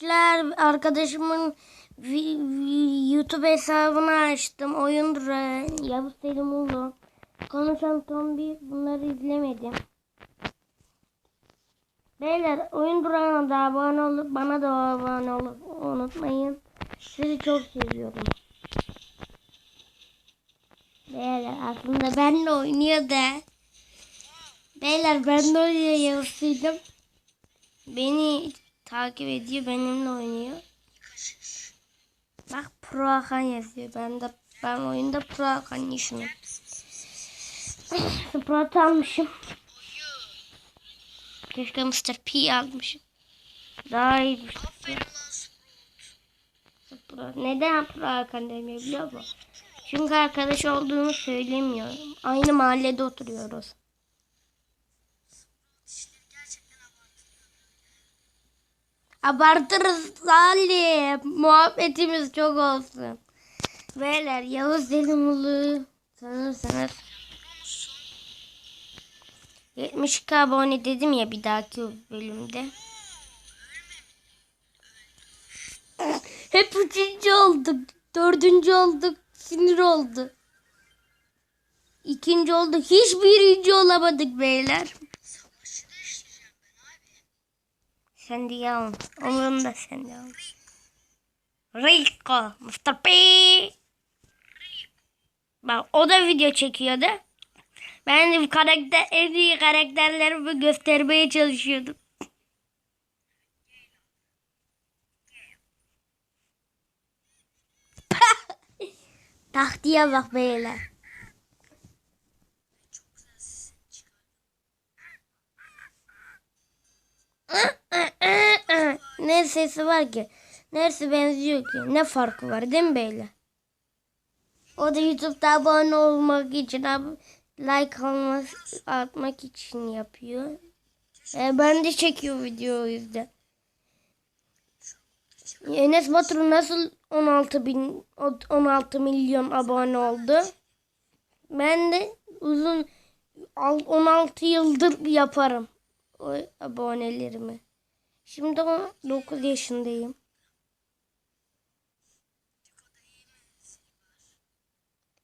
Teşekkürler arkadaşımın YouTube hesabını açtım. Oyun durağı Yavuz Selimoğlu. Konuşan Tombi bunları izlemedim. Beyler oyun durağına da abone olup bana da abone olup unutmayın. Sizi çok seviyorum. Beyler aslında benle oynuyor da. Beyler ben de Selim. Beni takip ediyor, benimle oynuyor. Bak Pro Hakan yazıyor. Ben de ben oyunda Pro Hakan yaşıyorum. Sprat almışım. Keşke Mr. P almışım. Daha iyi bir şey. Neden Pro Hakan demiyor biliyor musun? Çünkü arkadaş olduğunu söylemiyorum. Aynı mahallede oturuyoruz. Abartırız Salih. Muhabbetimiz çok olsun. Beyler Yavuz Selimulu sanırsanız 72 abone dedim ya bir dahaki bölümde. Hep üçüncü olduk. Dördüncü olduk. Sinir oldu. İkinci olduk. Hiç birinci olamadık beyler. Sen de yavrum. Umurumda sen de yavrum. Rico. Mr. P. Bak o da video çekiyordu. Ben de karakter, en iyi karakterlerimi göstermeye çalışıyordum. Tahtiye bak beyler. Ne sesi var ki? Neresi benziyor ki? Ne farkı var değil mi beyler? O da YouTube'da abone olmak için, ab- like almak, atmak için yapıyor. E, ben de çekiyor video o yüzden. Enes Batur nasıl 16 bin 16 milyon abone oldu? Ben de uzun al- 16 yıldır yaparım o abonelerimi. Şimdi 9 yaşındayım.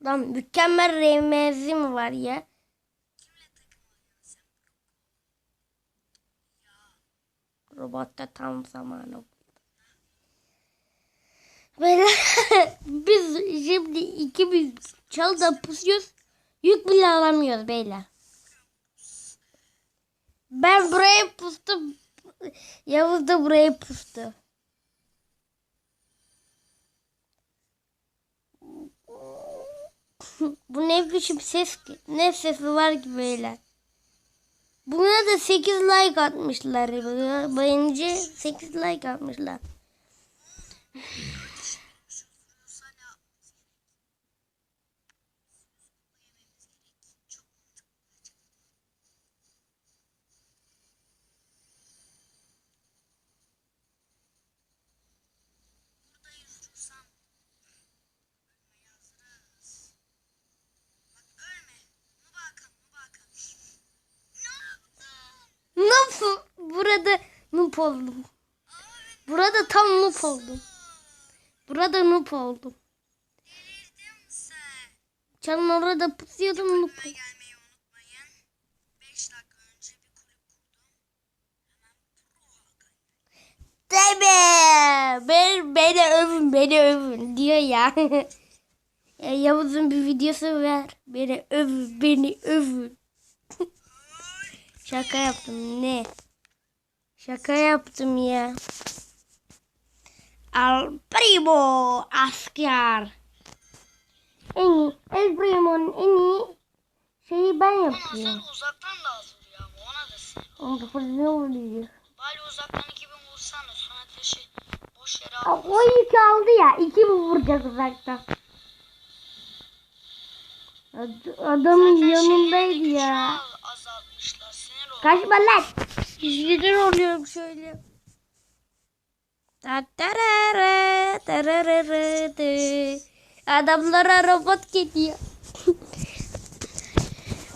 Lan mükemmel remezi mi var ya? Robotta tam zamanı. Böyle biz şimdi ikimiz çalda pusuyoruz. Yük bile alamıyoruz beyler. Ben buraya pustum. Yavuz da buraya pustu. Bu ne biçim ses ki? Ne sesi var ki beyler? Buna da 8 like atmışlar. Bence 8 like atmışlar. Noob burada noob oldum. Burada tam noob oldum. Burada noob oldum. Canım orada pusuyordum noob oldum. gelmeyi unutmayın. 5 dakika önce bir kulüp kurdum. Tabii. Ben, beni övün, beni övün diyor ya. ya Yavuz'un bir videosu ver. Beni övün, beni övün. Şaka yaptım ne? Şaka yaptım ya. Al Primo asker. En iyi, El Primo'nun en iyi şeyi ben Ama yapıyorum. sen uzaktan vuruyor ama ona sinir. Onu da ne oluyor? Bari uzaktan 2000 vursan da sonra taşı boş yere al. O iki aldı ya. iki mi vuracak uzaktan? Ad- Adamın yanındaydı ya. Azaltmışlar sinir oldu. Kaçma lan. Sinir oluyorum şöyle. Adamlara robot geliyor.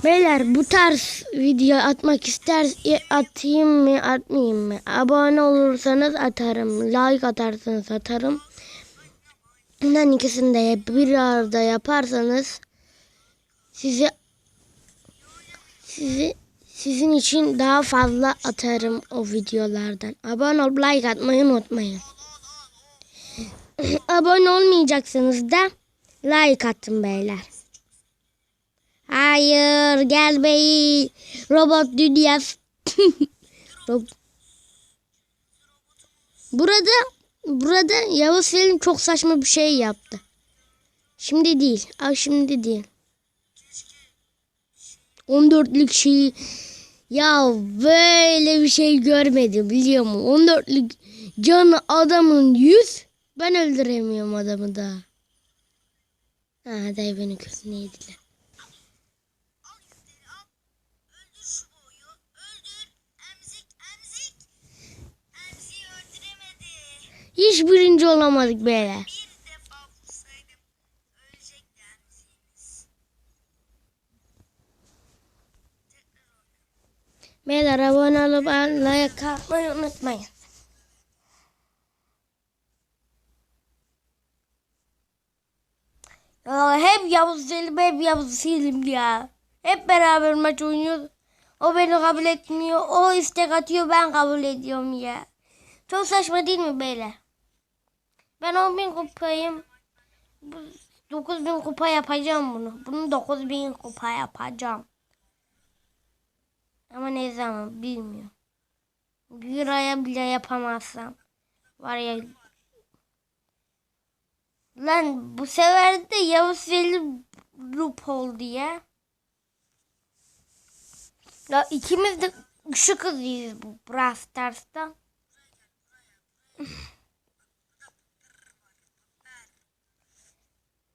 Beyler bu tarz video atmak ister atayım mı atmayayım mı? Abone olursanız atarım. Like atarsanız atarım. Bundan ikisini de bir arada yaparsanız sizi sizi sizin için daha fazla atarım o videolardan. Abone olup like atmayı unutmayın. Abone olmayacaksınız da like atın beyler. Hayır gel bey. Robot dünyası. Rob- burada burada Yavuz Selim çok saçma bir şey yaptı. Şimdi değil. Ay şimdi değil. 14'lük şey ya böyle bir şey görmedim biliyor musun? 14'lük canı adamın 100 ben öldüremiyorum adamı da. Ha dayı beni kötü yediler. Hiç birinci olamadık beyler. Bir defa vursaydım ölecekti emziğimiz. Tekrar oyna. Beyler abone olup like atmayı unutmayın. Ya hep Yavuz Selim hep Yavuz Selim ya. Hep beraber maç oynuyoruz. O beni kabul etmiyor. O istek atıyor ben kabul ediyorum ya. Çok saçma değil mi beyler? Ben 10 bin kupayım. Bu 9 bin kupa yapacağım bunu. Bunu 9 bin kupa yapacağım. Ama ne zaman bilmiyorum. Bir aya bile yapamazsam. Var ya. Lan bu sefer de Yavuz Selim loop oldu ya. Ya ikimiz de ışık hızlıyız bu Brawl Stars'ta.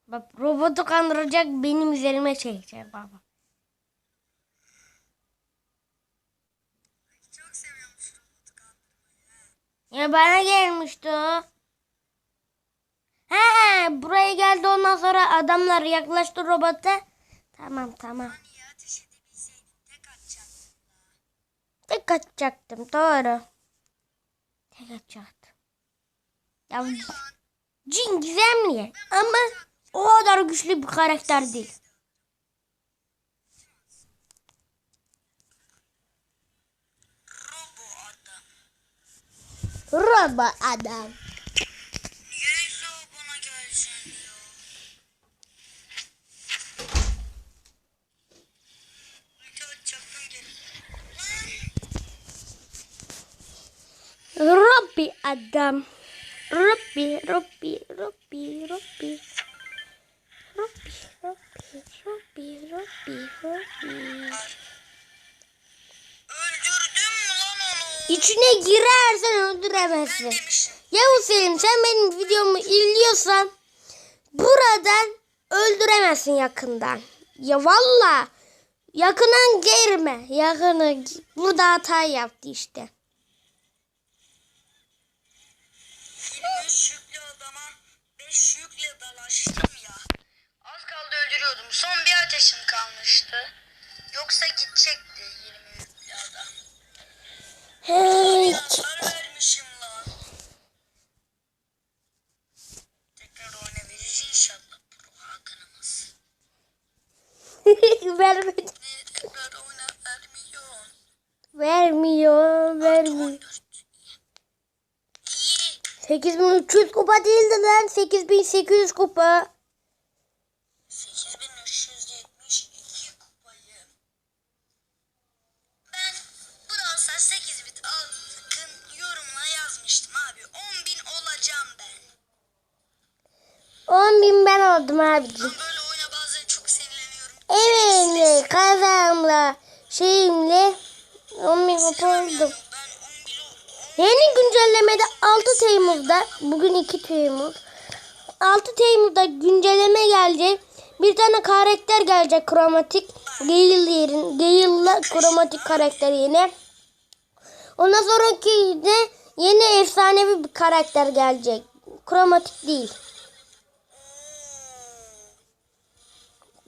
Bak robotu kandıracak benim üzerime çekecek baba. Çok seviyormuş robotu kandırmayı. Ya bana gelmişti o. He buraya geldi ondan sonra adamlar yaklaştı robota. Tamam tamam. Tek atacaktım doğru. Tek atacaktım. Ya cin gizemli ama o kadar güçlü bir karakter değil. Robo adam. Robby adam. Robby, Robby, Robby, Robby. Robby, Robby, Robby, Robby, Robby. İçine girersen öldüremezsin. Demişim. Yavuz Selim sen benim videomu izliyorsan buradan öldüremezsin yakından. Ya valla yakından girme. Yakını burada hata yaptı işte. 23 yüklü adama 5 yükle dalaştım ya. Az kaldı öldürüyordum. Son bir ateşim kalmıştı. Yoksa gidecekti 20 yüklü adam. Hey, vermişim lan. Tekrar veririz inşallah. Pro Hakan'ımız. vermedi. Niye tekrar oyna vermiyorsun? Vermiyor, vermiyor. 14. İyi. 8300 kupa değildi lan. 8800 kupa. Sinirleniyorum. Evimle, kazamla, şeyimle 10.000 kupa oldum. Ben 11 o- Yeni güncellemede 6 Temmuz'da bugün 2 Temmuz 6 Temmuz'da güncelleme gelecek. Bir tane karakter gelecek kromatik. Gale yerin. Gale'la kromatik karakter yine. Ondan sonraki de yeni efsanevi bir karakter gelecek. Kromatik değil.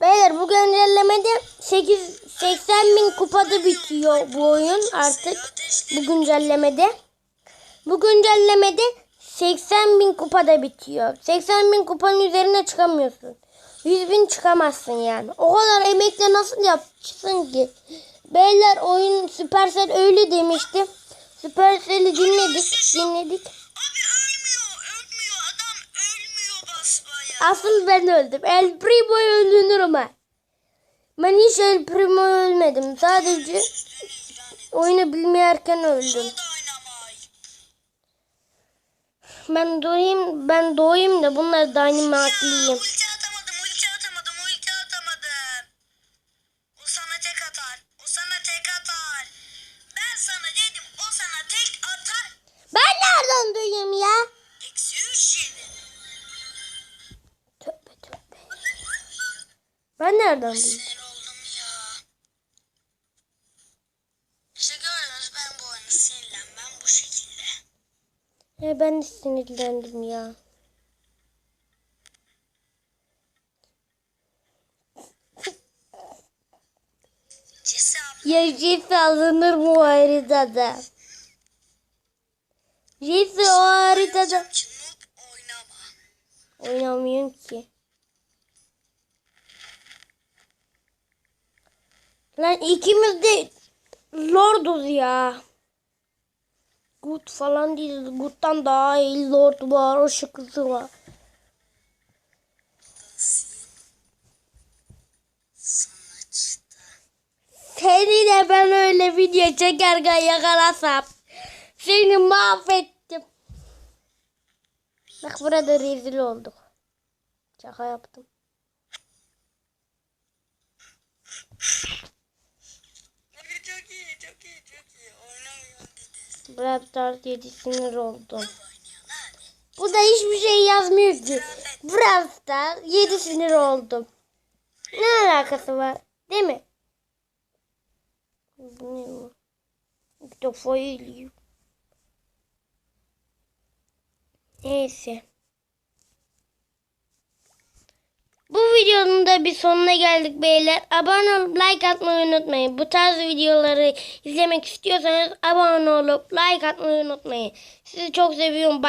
Beyler bu güncellemede 8 80 bin kupada bitiyor bu oyun artık. Bu güncellemede. Bu güncellemede 80 bin kupada bitiyor. 80 bin kupanın üzerine çıkamıyorsun. 100 bin çıkamazsın yani. O kadar emekle nasıl yapacaksın ki? Beyler oyun Supercell öyle demişti. Supercell'i dinledik. Dinledik. Asıl ben öldüm. El Primo'yu öldürürüm ben. Ben hiç El Primo ölmedim. Sadece oyunu bilmeyerken öldüm. Ben doğayım, ben doğayım da bunlar dynamite'liyim. Nereden duyayım? Sinir oldum ya. İşte gördünüz ben bu oyunu sinirlenmem bu şekilde. He ben de sinirlendim ya. Ya Jesse alınır haritada. Jesse o haritada. Ki noob oynama. Oynamıyorum ki. Lan ikimiz de lorduz ya. Good falan değil. Good'dan daha iyi lord var. O şıkısı var. Sanatçıda. Seni de ben öyle video çekerken yakalasam. Seni mahvettim. Bak burada rezil olduk. Şaka yaptım. Abi çok iyi çok iyi çok iyi. Oynamıyorum dedi. Brawl Stars 7 sinir oldum. Bu da hiçbir şey yazmıyor ki. Brawl Stars 7 sinir oldum. Ne alakası var? Değil mi? Ne bu? Bir defa eliyor. Neyse. Bu videonun da bir sonuna geldik beyler. Abone olup like atmayı unutmayın. Bu tarz videoları izlemek istiyorsanız abone olup like atmayı unutmayın. Sizi çok seviyorum. Bye.